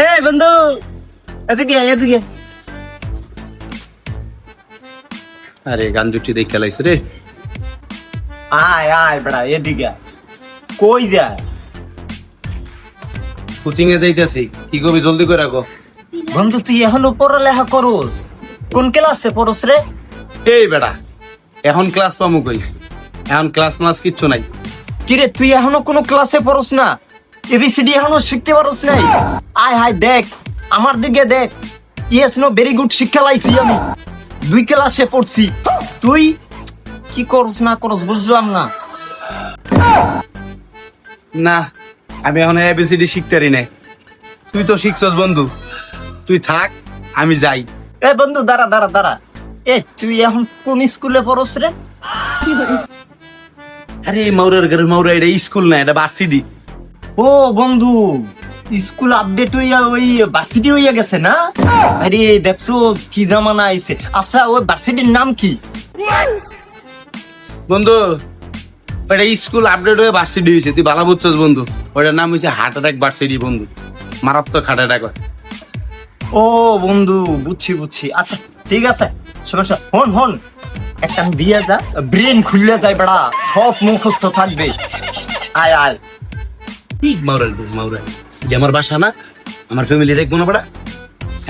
এই বন্ধু এদিকে এদিকে। আরে গান দুটি দেখে খেলাইছে রে। আয় আয় বড়া এদিকে কই যাস? কোচিং এ যাইতেছি। কি কবি জলদি করে রাখো বন্ধু তুই এখনও পড়ালেখা করস? কোন ক্লাসে পড়স রে? এই বেটা এখন ক্লাস পামু কই? এখন ক্লাস মাস কিচ্ছু নাই। কিরে তুই এখনও কোনো ক্লাসে পড়স না? এবিসিডি এখনও শিখতে পারস নাই। আয় হায় দেখ আমার দিকে দেখ। ইয়েস নো ভেরি গুড শিক্ষা লাইছি আমি। দুই ক্লাসে পড়ছি। তুই কি করস না করস বুঝলাম না। না আমি এখন এবিসিডি শিখতে পারি নাই। তুই তো শিখছস বন্ধু। তুই থাক আমি যাই। এ বন্ধু দাঁড়া দাঁড়া দাঁড়া। এ তুই এখন কোন স্কুলে পড়স রে? আরে মাউরের ঘরের মাউরা এটা স্কুল না এটা ভার্সিটি। ও বন্ধু স্কুল আপডেট হইয়া ওই ভার্সিটি হইয়া গেছে না? আরে দেখছ কি জামানা আইছে? আচ্ছা ওই ভার্সিটির নাম কি? বন্ধু ওটা স্কুল আপডেট হয়ে ভার্সিটি হয়েছে তুই ভালো বুঝছস বন্ধু। ওটার নাম হয়েছে হার্ট অ্যাটাক ভার্সিটি বন্ধু। মারাত্মক হার্ট অ্যাটাক ও বন্ধু বুঝছি বুঝছি। আচ্ছা ঠিক আছে। সমস্যা হন হন। একটা দিয়ে যা ব্রেন খুললে যায় বেড়া সব মুখস্থ থাকবে। আয় আয়। ঠিক মাউরাল মাউরাল যে আমার বাসা না আমার ফ্যামিলি দেখব না বড়া।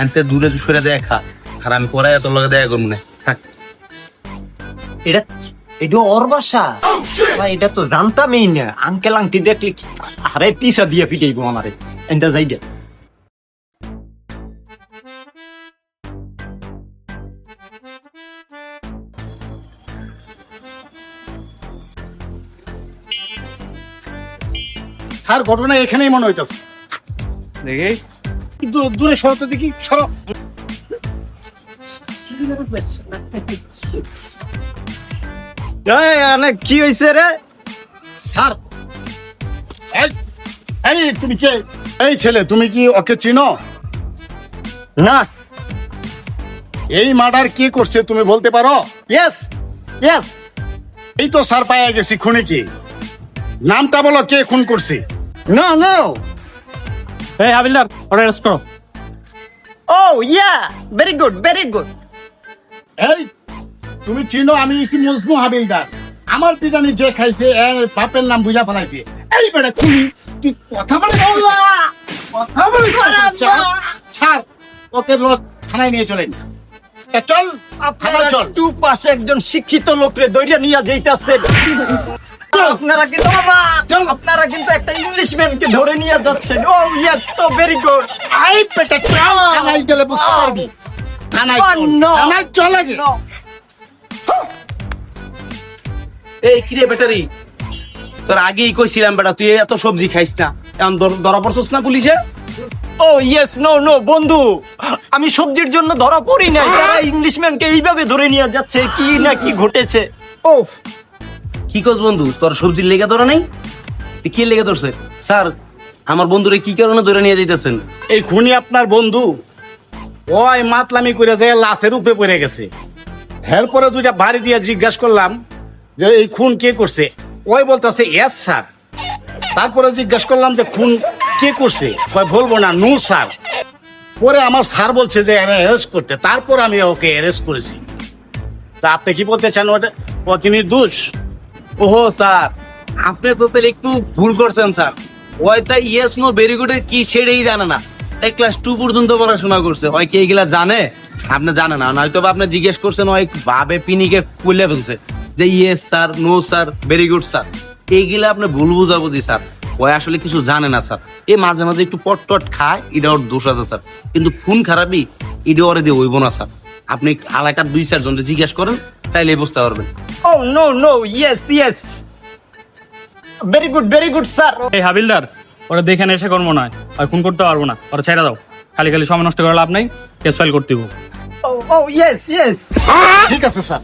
এনতে দূরে সরে দেখা। আর আমি পরে এত লগে দেখা করব না। থাক। এটা এটা ওর বাসা? ভাই, এটা তো জানতামই না। আঙ্কেল আংটি দেখলে আরে পিসা দিয়ে পিটাইবো আমারে। এনটা যাই স্যার ঘটনা এখানেই মনে হইতেছে। দেখি। কিন্তু দূরে সরতে দেখি সর। কি হয়েছে রে? স্যার। এই এই তুমি কে? এই ছেলে তুমি কি ওকে চিনো? না। এই মার্ডার কে করছে তুমি বলতে পারো? ইয়েস ইয়েস এই তো স্যার পাইয়া গেছি খুনি কি? নামটা বলো কে খুন করছে। না নো। এই হাবিলদার ওটা অ্যারেস্ট করো। ও yeah very good very good এই তুমি চিনো আমি ইসি মজনু হাবিলদার। আমার পিটানি যে খাইছে এর বাপের নাম বুঝা ফেলাইছে। এই বেটা খুনি তুই কথা বলে কথা বলে ছাড় ওকে লোক থানায় নিয়ে চলেন। এ, চল থানায় চল। টু পাশে একজন শিক্ষিত লোকরে দইরা নিয়ে যাইতাছেন। আপনারা কিন্তু আপনারা কিন্তু একটা ইংলিশম্যানকে ধরে নিয়ে যাচ্ছেন। ও ইয়েস তো ভেরি গুড আই থানায় গেলে বুঝতে পারবি। থানায় Oh, চল থানায় চল আগে। এই কিরে ব্যাটারি? তোর আগেই কইছিলাম বেটা তুই এত সবজি খাইস না। এখন ধরা পড়ছস না পুলিশে? ও ইয়েস নো নো বন্ধু আমি সবজির জন্য ধরা পড়ি নাই। তারা ইংলিশম্যানকে এইভাবে ধরে নিয়ে যাচ্ছে কি না কি ঘটেছে? ও কি কস বন্ধু, তোর সবজির লেগে ধরা নাই? কি লেগে ধরছে? স্যার, আমার বন্ধুরে কি কারণে ধরে নিয়ে যাইতেছেন? এই খুনি আপনার বন্ধু। ওই মাতলামি করে যায় লাশের উপরে পড়ে গেছে। এরপরে দুইটা বাড়ি দিয়ে জিজ্ঞাসা করলাম যে এই খুন কে করছে? ওই বলতেছে, এস, স্যার। তারপরে জিজ্ঞাসা করলাম যে, খুন কে করছে? বলব না নু স্যার। পরে আমার স্যার বলছে যে অ্যারেস্ট করতে। তারপর আমি ওকে অ্যারেস্ট করেছি। তা আপনি কি বলতে চান ওটা? ও কি নির্দোষ? ওহো, স্যার। আপনি তো তাহলে একটু ভুল করছেন, স্যার। ওই ইয়েস নো ভেরি গুড কি ছেড়েই জানে না। এই ক্লাস টু পর্যন্ত পড়াশোনা করছে। ওই কি এগুলা জানে? আপনি জানে না। নয়তো আপনি জিজ্ঞেস করছেন, ওই ভাবে পিনিকে কুলে ফেলছে। যে yes sir no sir very good sir. এইগুলা আপনি ভুল বুঝাবুঝি, স্যার। ওই আসলে কিছু জানে না, স্যার। এ মাঝে মাঝে একটু পট টট খায় এটা ওর দোষ আছে, স্যার। কিন্তু খুন খারাপই এটা ওরে দিয়ে হইব না, স্যার। আপনি এলাকার দুই চারজনকে জিজ্ঞেস করেন তাইলে বুঝতে পারবেন। ও no no yes yes very good very good sir এই হাবিলদার ওরা দেখে এসে কর্ম নয়। আর খুন করতে পারব না। ওরা ছেড়ে দাও। খালি খালি সময় নষ্ট করে লাভ নাই। কেস ফাইল করতে দিব ও ইয়েস ইয়েস ঠিক আছে স্যার